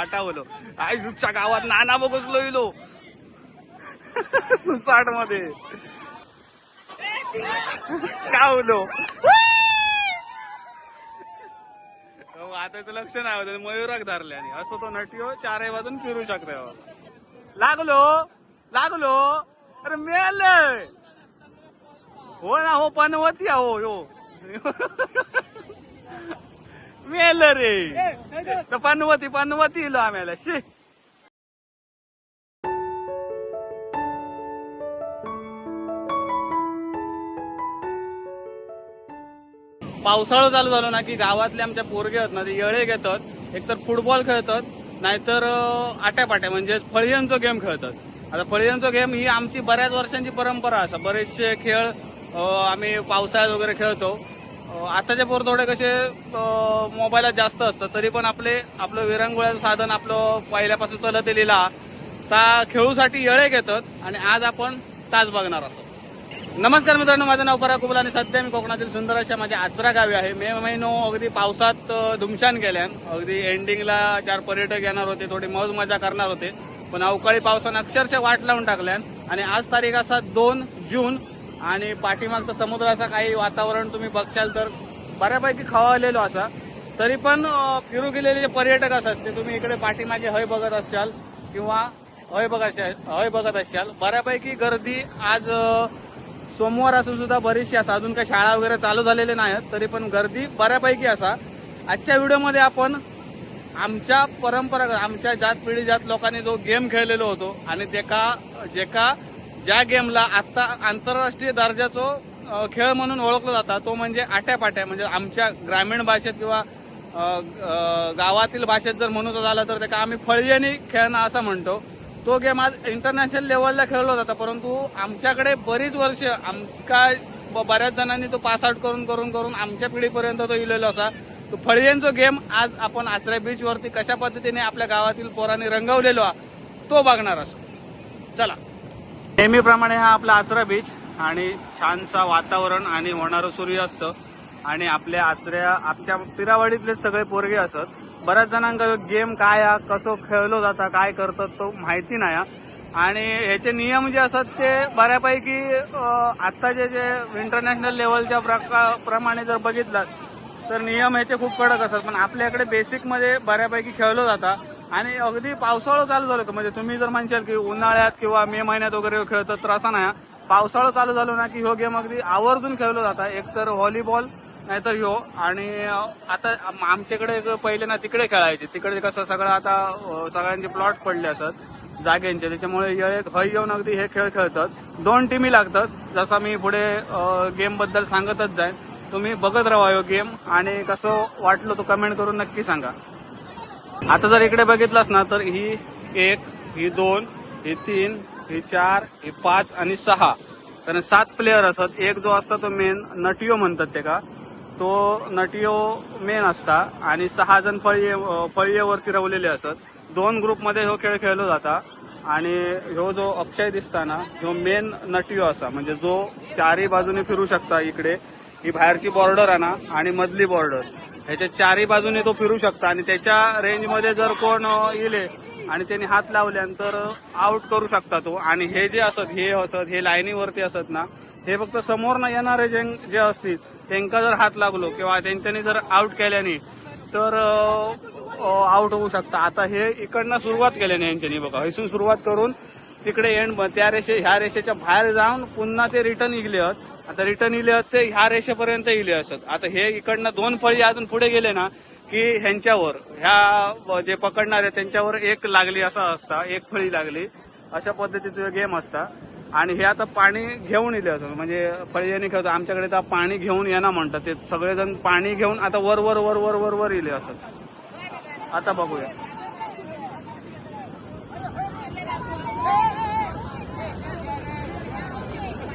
वाटावलो. आई रुपच्या गावात नाना बघलो इलो सुसाटमध्ये. कावलो हो, लक्ष नाही होतं मयुराक धरले आणि असं तो नटिओ हो, चारही बाजून फिरू शकते हो. लागलो लागलो. अरे मेल. हो ना हो पनवती हो यो. मेल रे. पनवती पनवती इलो आम्हाला. शी. पावसाळा चालू झालो ना की गावातले आमच्या पोरगे आहेत ना ते येळे घेतात. एकतर फुटबॉल खेळतात नाहीतर आट्यापाट्या म्हणजे फळियांचो गेम खेळतात. आता फळियांचो गेम ही आमची बऱ्याच वर्षांची परंपरा असा बरेचसे खेळ आम्ही पावसाळ्यात वगैरे खेळतो. आताचे पोर थोडे कसे मोबाईलात जास्त असतात तरी पण आपले आपलं विरंगुळ्याचं साधन आपलं पहिल्यापासून चलत लिहिला ता खेळूसाठी येळे घेतात आणि आज आपण तास बघणार असो नमस्कार मित्रांनो माझं नाव पराग कुबल आणि सध्या मी कोकणातील सुंदर अशा माझ्या आचरा गावी आहे. मे महिनो अगदी पावसात धुमशान गेल्यान अगदी एंडिंगला चार पर्यटक येणार होते थोडी मौज मजा करणार होते. पण अवकाळी पावसानं अक्षरशः वाट लावून टाकल्यान आणि आज तारीख असा दोन जून आणि पाठीमागचं समुद्राचं काही वातावरण तुम्ही बघशाल तर बऱ्यापैकी खवळलेलो असा. तरी पण फिरू गेलेले जे पर्यटक असतात ते तुम्ही इकडे पाठीमागे हय बघत असाल किंवा हय बघत हय बघत असाल बऱ्यापैकी गर्दी आज सोमवार असून सुद्धा बरीचशी असा अजून काही शाळा वगैरे चालू झालेल्या नाहीत तरी पण गर्दी बऱ्यापैकी असा. आजच्या व्हिडिओमध्ये आपण आमच्या परंपरागत आमच्या जात पिढी जात लोकांनी जो गेम खेळलेलो होतो आणि जेका जेका ज्या गेमला आता आंतरराष्ट्रीय दर्जाचो खेळ म्हणून ओळखला जाता तो म्हणजे आट्यापाट्या म्हणजे आमच्या ग्रामीण भाषेत किंवा गावातील भाषेत जर म्हणूचं झालं तर त्याला आम्ही फळियानी खेळणं असं म्हणतो. तो गेम आज इंटरनॅशनल लेवलला खेळला जाता परंतु आमच्याकडे बरीच वर्ष आमका ब- बऱ्याच जणांनी तो पास आउट करून करून करून आमच्या पिढीपर्यंत तो इलेलो असा. तो फळियांचो गेम आज आपण आचऱ्या बीचवरती कशा पद्धतीने आपल्या गावातील पोरांनी रंगवलेलो हा, तो बघणार असो. चला. नेहमीप्रमाणे हा आपला आचरा बीच आणि छानसा वातावरण आणि होणारं सूर्यास्त आणि आपल्या आचऱ्या आमच्या पिरावाडीतले सगळे पोरगे असत. बऱ्याच जणांना गेम काय हा कसो खेळलो जाता काय करतात तो माहिती नाही हा. आणि ह्याचे नियम जे असतात ते बऱ्यापैकी आत्ताचे जे इंटरनॅशनल लेवलच्या प्रका- प्रमाणे जर बघितलं तर नियम ह्याचे खूप कडक असतात पण आपल्याकडे बेसिकमध्ये बऱ्यापैकी खेळलो जाता. आणि अगदी पावसाळा चालू झालं का म्हणजे तुम्ही जर म्हणशाल की उन्हाळ्यात किंवा मे महिन्यात वगैरे खेळतात तर असं नाही पावसाळा चालू झालो ना की ह्यो गेम अगदी आवर्जून खेळलो जाता. एक तर व्हॉलीबॉल नाहीतर ह्यो. आणि आता आमच्याकडे पहिले ना तिकडे खेळायचे. तिकडे कसं सगळं आता सगळ्यांचे प्लॉट पडले असत जागेंचे. त्याच्यामुळे येळे हय येऊन अगदी हे खेळ खेळतात. दोन टीमी लागतात. जसा मी पुढे गेमबद्दल सांगतच जाईन. तुम्ही बघत राहा हो गेम आणि कसं वाटलं तो कमेंट करून नक्की सांगा. आता जर इकडे बघितलंस ना तर ही एक ही दोन ही तीन ही चार ही पाच आणि सहा. कारण सात प्लेयर असतात. एक जो असता तो मेन नटिओ म्हणतात ते का? तो नटिओ मेन असता आणि सहा जण फळीये फळीयेवरती रवलेले असत दोन ग्रुपमध्ये हो खेळ खेळलो जाता आणि ह्यो जो अक्षय दिसता ना मेन नटिओ असा. म्हणजे जो चारही बाजूने फिरू शकता इकडे. ही बाहेरची बॉर्डर आहे ना आणि मधली बॉर्डर ह्याच्या चारही बाजूने तो फिरू शकता. आणि त्याच्या रेंजमध्ये जर कोण येले आणि त्यांनी हात लावल्यानंतर आउट करू शकता तो. आणि हे जे असत हे असत हे लाईनीवरती असत ना हे फक्त समोर न येणारे जे जे असतील त्यांका जर हात लागलो किंवा त्यांच्यानी जर आउट केल्याने तर आउट होऊ शकता. आता हे इकडनं सुरुवात केल्याने यांच्यानी बघा. इथून सुरुवात करून तिकडे एंड त्या रेषे ह्या रेषेच्या बाहेर जाऊन पुन्हा ते रिटर्न निघले आहेत. आता रिटर्न इले ते ह्या रेषेपर्यंत इले असत. आता हे इकडनं दोन फळी अजून पुढे गेले ना की ह्यांच्यावर ह्या जे पकडणारे त्यांच्यावर एक लागली असा असता एक फळी लागली अशा पद्धतीचं गेम असता. आणि हे आता पाणी घेऊन इले असं म्हणजे फळीने खेळतो आमच्याकडे तर पाणी घेऊन येणार म्हणतात. ते सगळेजण पाणी घेऊन आता वर वर वर वर वर वर इले असत. आता बघूया.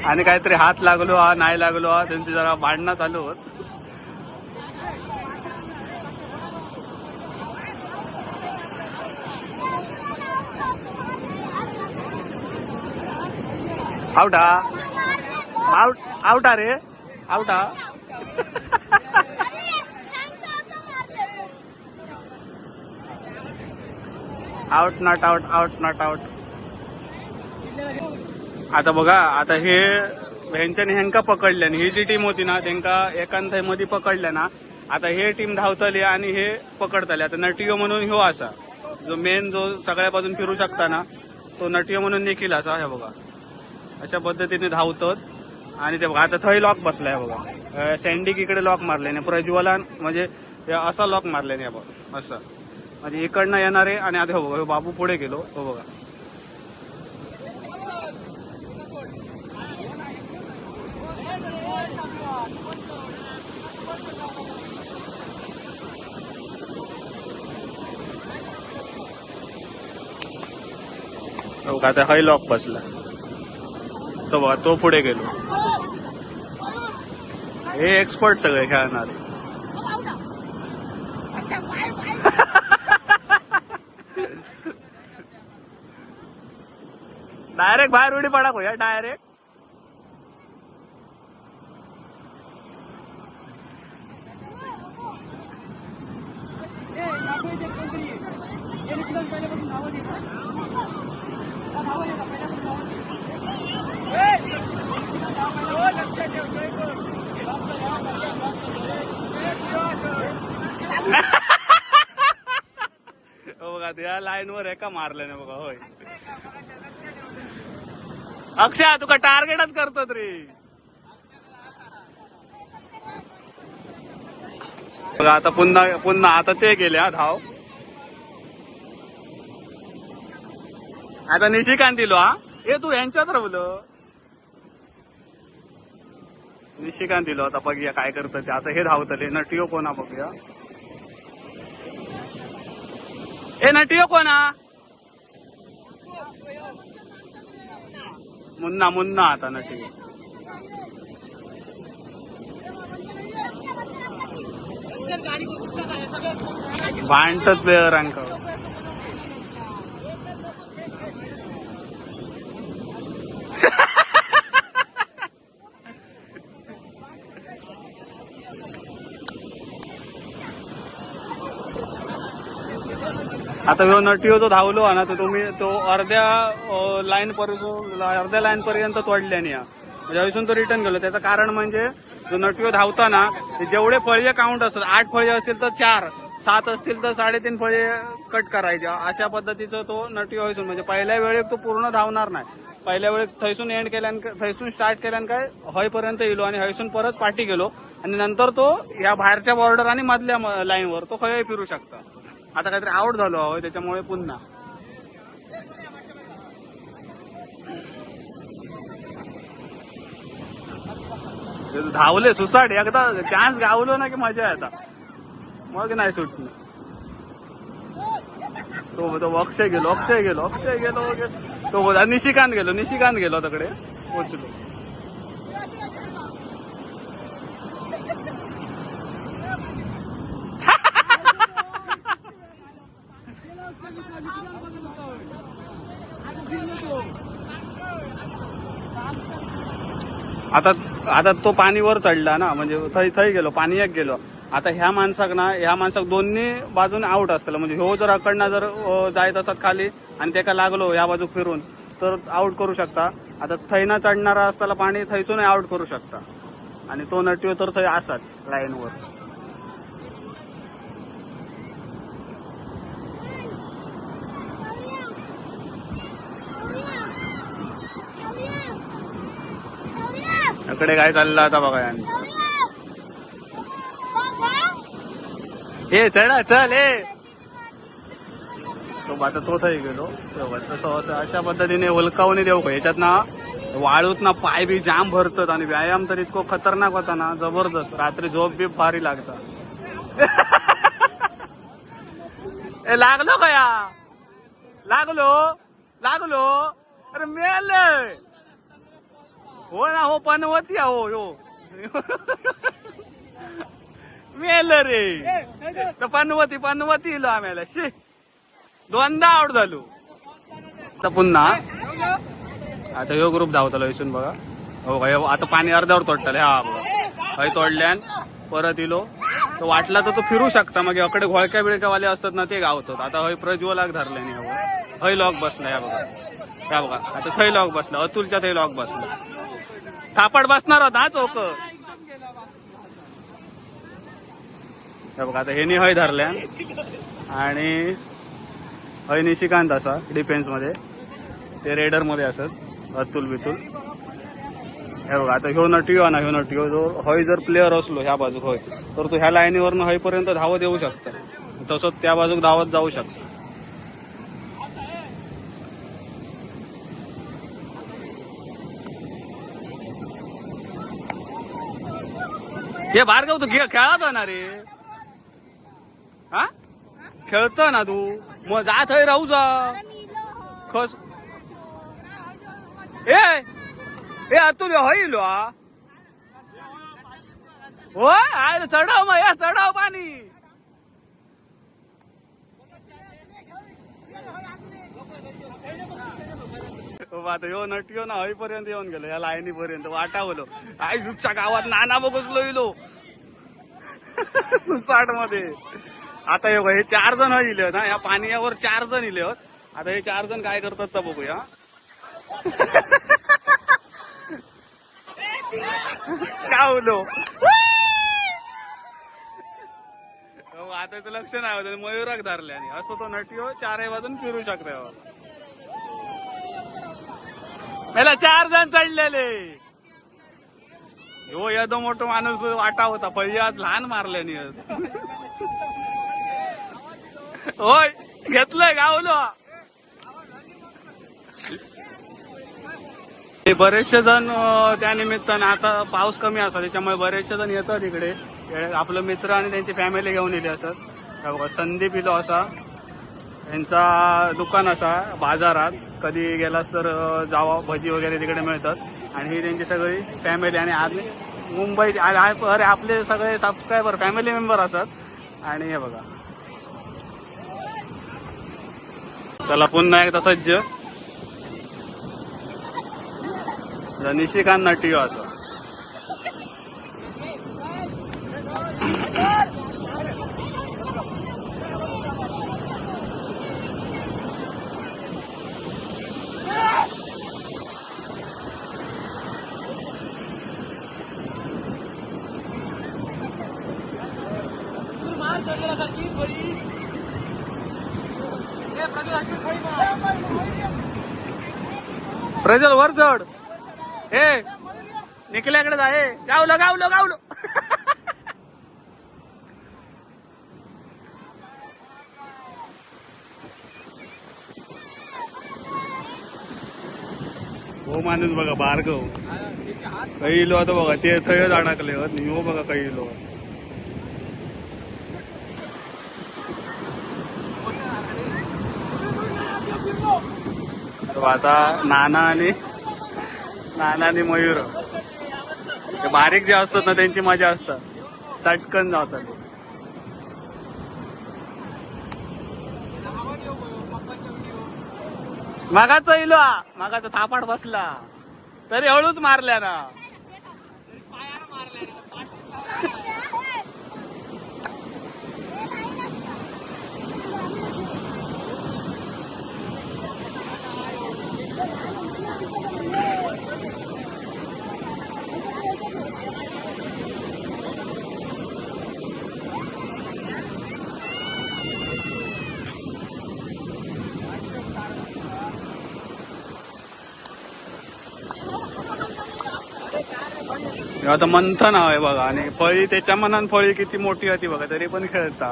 आणि काहीतरी हात लागलो हा नाही लागलो हा त्यांची जरा भांडणं चालू होत. Out out out ray. Out out not out out not out आता बघा आता हे ह्यांच्यानी ह्यांका पकडल्याने ही जी टीम होती ना त्यांका एकांत मध्ये पकडल्या ना आता हे टीम धावतली आणि हे पकडतले. आता नटियो म्हणून ह्यो असा जो मेन जो सगळ्या बाजून फिरू शकता ना तो नटियो म्हणून निखिल असा हे बघा. अशा पद्धतीने धावतात. आणि ते बघा आता थंय लॉक बसलाय बघा. सँडिक इकडे लॉक मारल्याने प्रज्वलान म्हणजे असा लॉक मारल्याने बघा असं. म्हणजे इकडनं येणारे आणि आता हो बघा बाबू पुढे गेलो हो बघा. आता हय लॉक बसला. तो बघा तो पुढे गेलो. हे एक्सपर्ट सगळे खेळणार. डायरेक्ट बाहेर उडी पडा या डायरेक्ट हो बघा त्या लाईनवर एका मारल्याने बघा होय. अक्षय तुका टार्गेटच करतात रे बघा आता पुन्हा पुन्हा आता ते गेले हा धाव. आता निशिकांत दिलो हा. हे तू यांच्यात रवलं निशिकांत दिलो आता बघूया काय करतात ते. आता हे धावतले नटिओ कोणा बघूया? ए नटिओ कोणा? मुन्ना मुन्ना आता नटिओ भांडतात प्लेयरांक आता ह्यो नटिओ जो धावलो हा ना तो तुम्ही तो अर्ध्या लाईन पर्यंत अर्ध्या लाईन पर्यंत तोडल्याने हा. म्हणजे हयसून तो रिटर्न गेलो त्याचं कारण म्हणजे जो नटिओ धावताना जेवढे फळये काउंट असतात आठ फळे असतील तर चार सात असतील तर साडेतीन फळे कट करायचे. अशा पद्धतीचं तो नटिओ हयसून म्हणजे पहिल्या वेळेत तो पूर्ण धावणार नाही. पहिल्या वेळेत थैसून एंड केल्यान थैसून स्टार्ट केल्यान काय हयपर्यंत येलो आणि हयसून परत पाठी गेलो. आणि नंतर तो या बाहेरच्या बॉर्डर आणि मधल्या लाईनवर तो खय फिरू शकता. आता काहीतरी आउट झालो आहोत त्याच्यामुळे पुन्हा. धावले सुसाट एकदा चान्स गावलो ना की मजा येता. मग नाही सुटणं तो तो अक्षय गेलो अक्षय गेलो अक्षय गेलो तो बोला निशिकांत गेलो निशिकांत गेलो तिकडे पोचलो. आता आता तो पाणी वर चढला ना म्हणजे थंय थंय गेलो पाणी एक गेलो. आता ह्या माणसाक ना ह्या माणसाक दोन्ही बाजून आउट असतलं. म्हणजे ह्यो जर अकडना जर जायत असत खाली आणि त्याका लागलो ह्या बाजू फिरून तर आउट करू शकता. आता थैना चढणारा असताना पाणी थैसून आउट करू शकता. आणि तो नटिओ तर थंय असाच लाईनवर इकडे काय चाललं आता बघा यांचं हे चढा चल हे. तो आता तो गेलो तसं असं अशा पद्धतीने ओलकावून देऊ का? याच्यात ना वाळूत ना पाय बी जाम भरतात आणि व्यायाम तर इतको खतरनाक होता ना जबरदस्त. रात्री झोप बी भारी लागतात. ए लागलो का या? लागलो? लागलो? अरे मेल! हो ना हो पनवती आहे, हो हो मेल रे. तर पनवती पनवती इलो आम्हाला. शे. दोनदा आउट झालो. आता पुन्हा. आता ह्यो ग्रुप धावतलो इथून बघा. हो, हो का आता पाणी अर्ध्यावर तोडतले. हा बघा. हय तोडल्यान परत इलो. तो वाटला तर तो फिरू शकता. मग अकडे घोळक्या बिळक्यावाले असतात ना ते गावतात. आता हय प्रज्वलाक धरले नाही हो. हय लॉक बसला या बघा. या बघा. आता थंय लॉक बसला. अतुलच्या थंय लॉक बसला. थापड बसणार होता हा चौक. हे बघा आता हेनी हय धरल्या. आणि हय निशिकांत असा डिफेन्समध्ये ते रेडरमध्ये असत अतुल बितुल. हे बघा आता ह्यो नटिओ ना ह्यो नटिओ जो हय जर प्लेअर असलो ह्या बाजूक होय तर तो ह्या लाईनीवरनं हयपर्यंत धावत येऊ शकता. तसंच त्या बाजूक धावत जाऊ शकता. हे भार्गव तू खेळत ना रे? हा? खेळतो ना तू? मग जात हय राहू जा. खस ए! ए अतुल होईल होय? आय चढाव मग या चढाव पाणी. बाबा, आता यो नटियो ना हईपर्यंत येऊन गेलो या लाईनी पर्यंत वाटावलो. काय जुगच्या गावात नाना बघलो इलो सुसाटमध्ये आता हे हे चार जण इले ना या पाण्यावर चार जण इले होत. आता हे चार जण काय करतात तर बघूया. कावलो. हो, आता लक्ष नाही होत. मयुराक आणि असं तो नटिओ चारही बाजून फिरू शकतो मला चार जण चढलेले. हो यदो मोठो माणूस वाटा होता पहिले आज लहान मारल्याने. होय घेतलंय गावलो हे बरेचसे जण त्या निमित्ताने आता पाऊस कमी असा त्याच्यामुळे बरेचसे जण येतात इकडे. आपलं मित्र आणि त्यांची फॅमिली घेऊन येते असत. संदीप इलो असा. यांचा दुकान असा बाजारात. कधी गेलास तर जावा भजी वगैरे तिकडे मिळतात. आणि ही त्यांची सगळी फॅमिली आणि आज मुंबई अरे आपले सगळे सबस्क्रायबर फॅमिली मेंबर असतात. आणि हे बघा. चला पुन्हा एकदा सज्ज. निशिकांत नटिओ असं प्रजल वर चढ हे निकल्याकडे जा हे गावलं गावलं गावलं हो माणूस बघा बारगव हो. काही इलो आता बघा ते थंयच अडकले होत हो बघा काही इलो. आता नाना आणि नाना आणि मयूर. बारीक जे असतात ना त्यांची मजा असतात. सटकन जातात. मागाचा इलो मगाचा मागाचा बसला. तरी हळूच मारल्या ना. आता मंथन आहे बघा आणि फळी त्याच्या मनान फळी किती मोठी होती बघा तरी पण खेळता.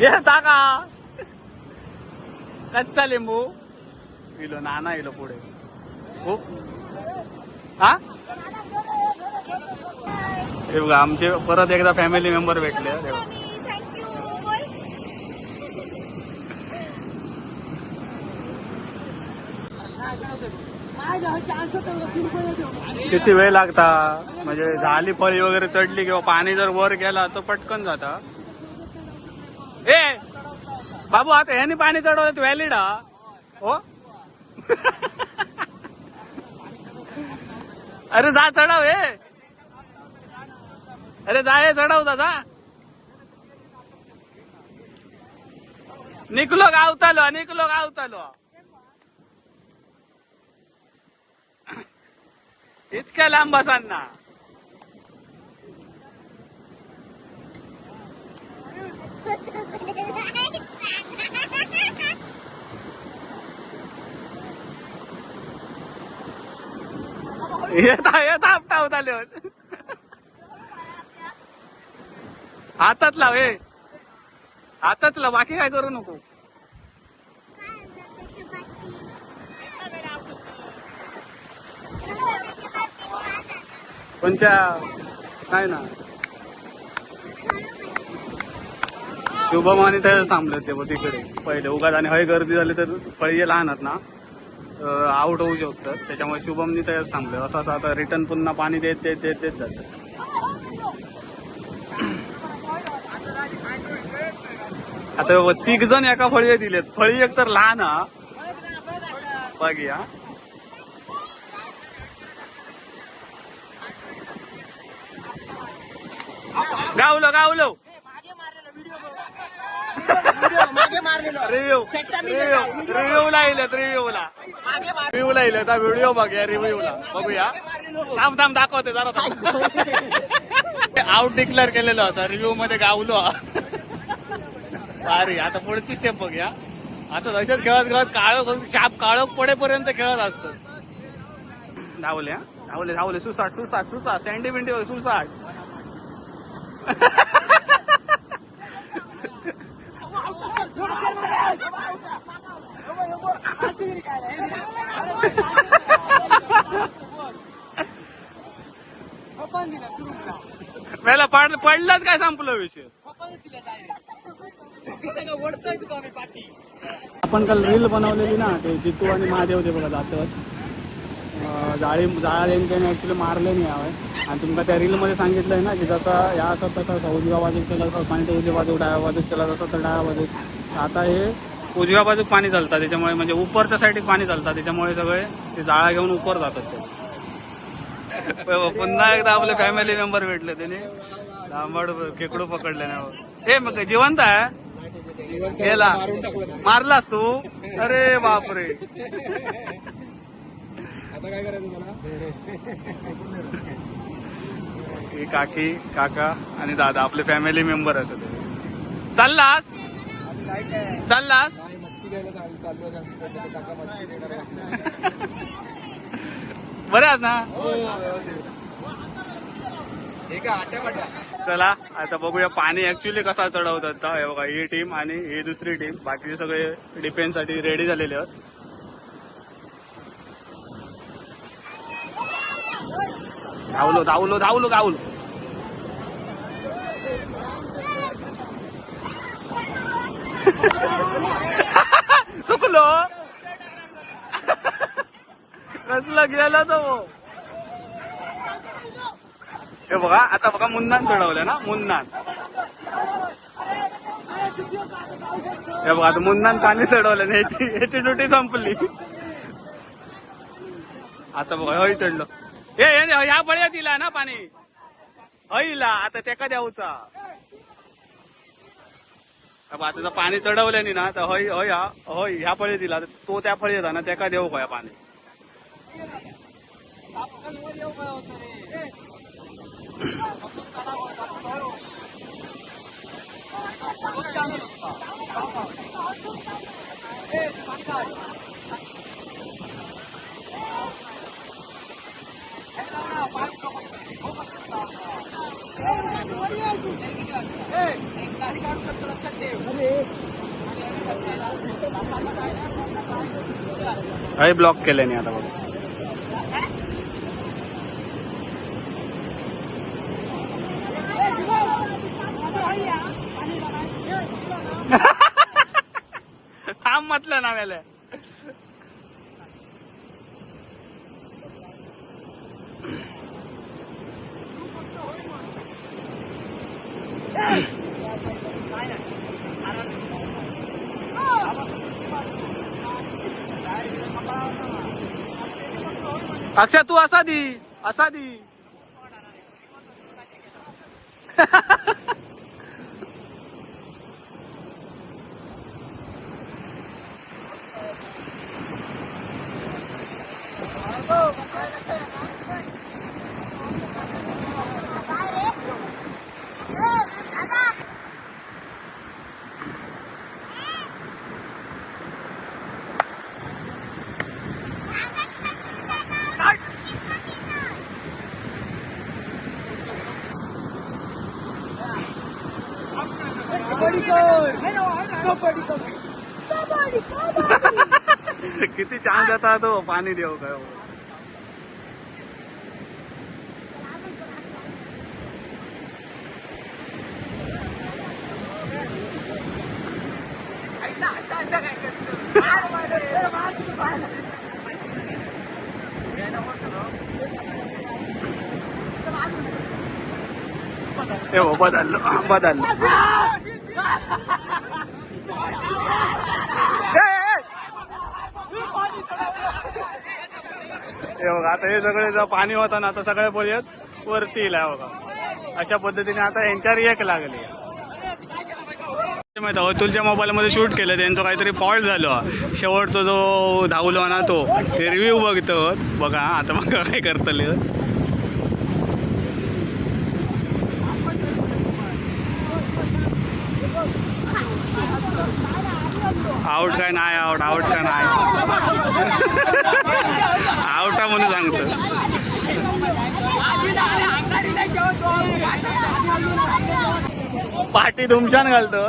येता का कच्चा लिंबू. इलो नाना इलो पुढे. खूप हा? हे बघा आमचे परत एकदा फॅमिली मेंबर भेटले. किती वेळ लागता? म्हणजे झाली फळी वगैरे चढली किंवा पाणी जर वर गेला तर पटकन जाता. ए! बाबू आता ह्यानी पाणी चढवलं व्हॅलिड हा हो? अरे जा चढाव हे अरे जा हे चढाव जा. निकलो गावतालो निकलो गावतालो. इतक्या लांब बसांना. येता येता आपटा होता. आले हातात लाव हे हातात लाव बाकी काय करू नको. कोणच्या नाही ना. शुभम आणि तर थांबले ते तिकडे. पहिले उगाच आणि हय गर्दी झाली तर पहिले लहान आहेत ना. आउट होऊ शकतात त्याच्यामुळे शुभमनी तयाच थांबले असं असं आता रिटर्न पुन्हा पाणी देत देत देत देत जातं. आता तिघ जण एका फळीये दिलेत. फळी एक तर लहान हा. बघूया गावलो गावलो. रिव्ह्यू रिव्ह्यू ला. येलेत रिव्ह्यू ला व्हिडिओ बघूया रिव्ह्यूला बघूया. थांब थांब दाखवते जरा आउट डिक्लेअर केलेलं होतं रिव्ह्यू मध्ये गावलो. अरे आता पुढची स्टेप बघूया. आता तशाच खेळत खेळत काळो शाप काळो पडेपर्यंत खेळत असतो. धावले धावले धावले. सुसाट सुसाट सुसाट. सँडी बिंडी सुसाट. पहिला पाड पडलाच काय संपलं विषय? आपण काल रील बनवलेली ना ते जितू आणि महादेव ते बघा जातात. जाळी जाळा त्यांनी ऍक्च्युली मारले नाही हवंय आणि तुमका त्या रीलमध्ये सांगितलंय ना की जसा या असं तसं उजव्या बाजूक चलत असं पाणी तर उजव्या बाजू डाव्या बाजूक चला असं तर डाव्या बाजूक. आता हे उजव्या बाजूक पाणी चालतं त्याच्यामुळे म्हणजे उपरच्या साईडीक पाणी चालतं त्याच्यामुळे सगळे ते जाळा घेऊन उपर जातात ते. हो, पुन्हा एकदा आपले फॅमिली मेंबर भेटले त्याने. लांबड खेकडू पकडले नाही हे मग जिवंत आहे? गेला. मारलास तू? अरे बापरे. आता काय करायचं ही काकी काका आणि दादा आपले फॅमिली मेंबर असत चाललास? चाललास? बरे आज ना? चला आता बघूया पाणी ऍक्च्युली कसा चढवतात. हे बघा ही टीम आणि ही दुसरी टीम बाकीचे सगळे डिफेन्ससाठी रेडी झालेले आहेत. धावलो धावलो धावलो धावलो. चुकलो. कसलं गेला तो हे बघा आता बघा मुन्नान चढवलं ना मुन्नान. हे बघा आता मुन्नान पाणी चढवलं ना याची याची ड्युटी संपली. आता बघा हय चढलो. हे ह्या बळ्या दिला ना पाणी. हईला आता त्याका द्यावचा आता पाणी चढवल्याने ना तर हय हय हा हय ह्या फळे दिला तो त्या फळे येता ना त्याका देऊ का पाणी? हय ब्लॉक केल्याने आता बघा. थांब म्हटलं नाव्याला अक्षा तू असा दी असा दी कबड्डी कर कबड्डी कबड्डी किती मला तो पाणी देऊ काय? बदललो बदललो ए, ए, हे बघा आता हे सगळे जर पाणी होता ना आता सगळे बोलत वरती येईल बघा. अशा पद्धतीने आता यांच्यावर एक लागली. माहिती अतुलच्या मोबाईल मध्ये शूट केलं त्यांचं काहीतरी फॉल्ट झालो. शेवटचा जो धावलो ना तो ते रिव्ह्यू बघतो. बघा आता बघा काय करतले आउट काय नाही आउट आउट काय नाही आउटा म्हणून सांगतो पाठी धुमशान घालतो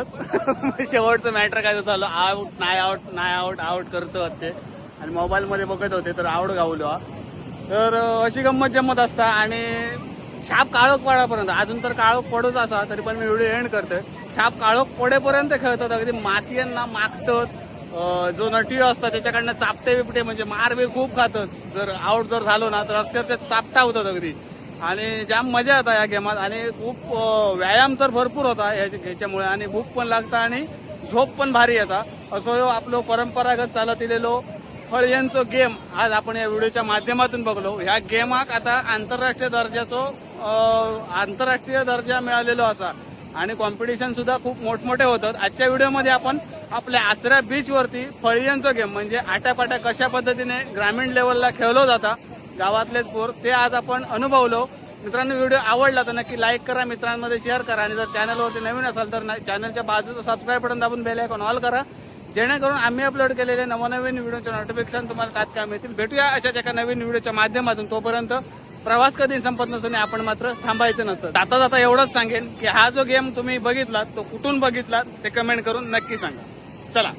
शेवटचं मॅटर काय चालू आउट नाही आउट नाही आउट आउट करतो ते आणि मोबाईलमध्ये बघत होते तर आउट गावलो तर अशी गंमत जम्मत असता आणि शाप काळोख पडापर्यंत अजून तर काळोख पडूच असा तरी पण मी व्हिडिओ एंड करतोय. शाप काळोख पडेपर्यंत खेळतात अगदी मातीयांना मागतात जो नटी असतात त्याच्याकडनं चापटे बिपटे म्हणजे मार बी खूप खातात. जर आउट जर झालो ना तर अक्षरशः चापटा होतात अगदी. आणि जाम मजा येतात या गेमात. आणि खूप व्यायाम तर भरपूर होता ह्याच्यामुळे आणि भूक पण लागतं आणि झोप पण भारी येतात असो हो आपलो परंपरागत चालत इलेलो फळयांचो गेम आज आपण या व्हिडिओच्या माध्यमातून बघलो. ह्या गेमाक आता आंतरराष्ट्रीय दर्जाचो आंतरराष्ट्रीय दर्जा मिळालेलो असा. आणि कॉम्पिटिशन सुद्धा खूप मोठमोठे होतात. आजच्या व्हिडिओमध्ये आपण आपल्या आचऱ्या बीचवरती फळयांचो गेम म्हणजे आट्यापाट्या कशा पद्धतीने ग्रामीण लेवलला खेळलो जाता गावातलेच पोर ते आज आपण अनुभवलो. मित्रांनो व्हिडिओ आवडला तर नक्की लाईक करा मित्रांमध्ये शेअर करा. आणि जर चॅनलवरती नवीन असाल तर ना- चॅनलच्या बाजूचं सबस्क्राईब बटन दाबून बेल आयकॉन ऑल करा. जेणेकरून आम्ही अपलोड केलेले नवनवीन व्हिडिओचे नोटिफिकेशन तुम्हाला तात्काळ मिळतील. भेटूया अशाच एका नवीन व्हिडिओच्या माध्यमातून. तोपर्यंत प्रवास कधी संपत नसून आपण मात्र थांबायचं नसतं. जाता जाता एवढंच सांगेन की हा जो गेम तुम्ही बघितला तो कुठून बघितला ते कमेंट करून नक्की सांगा. चला.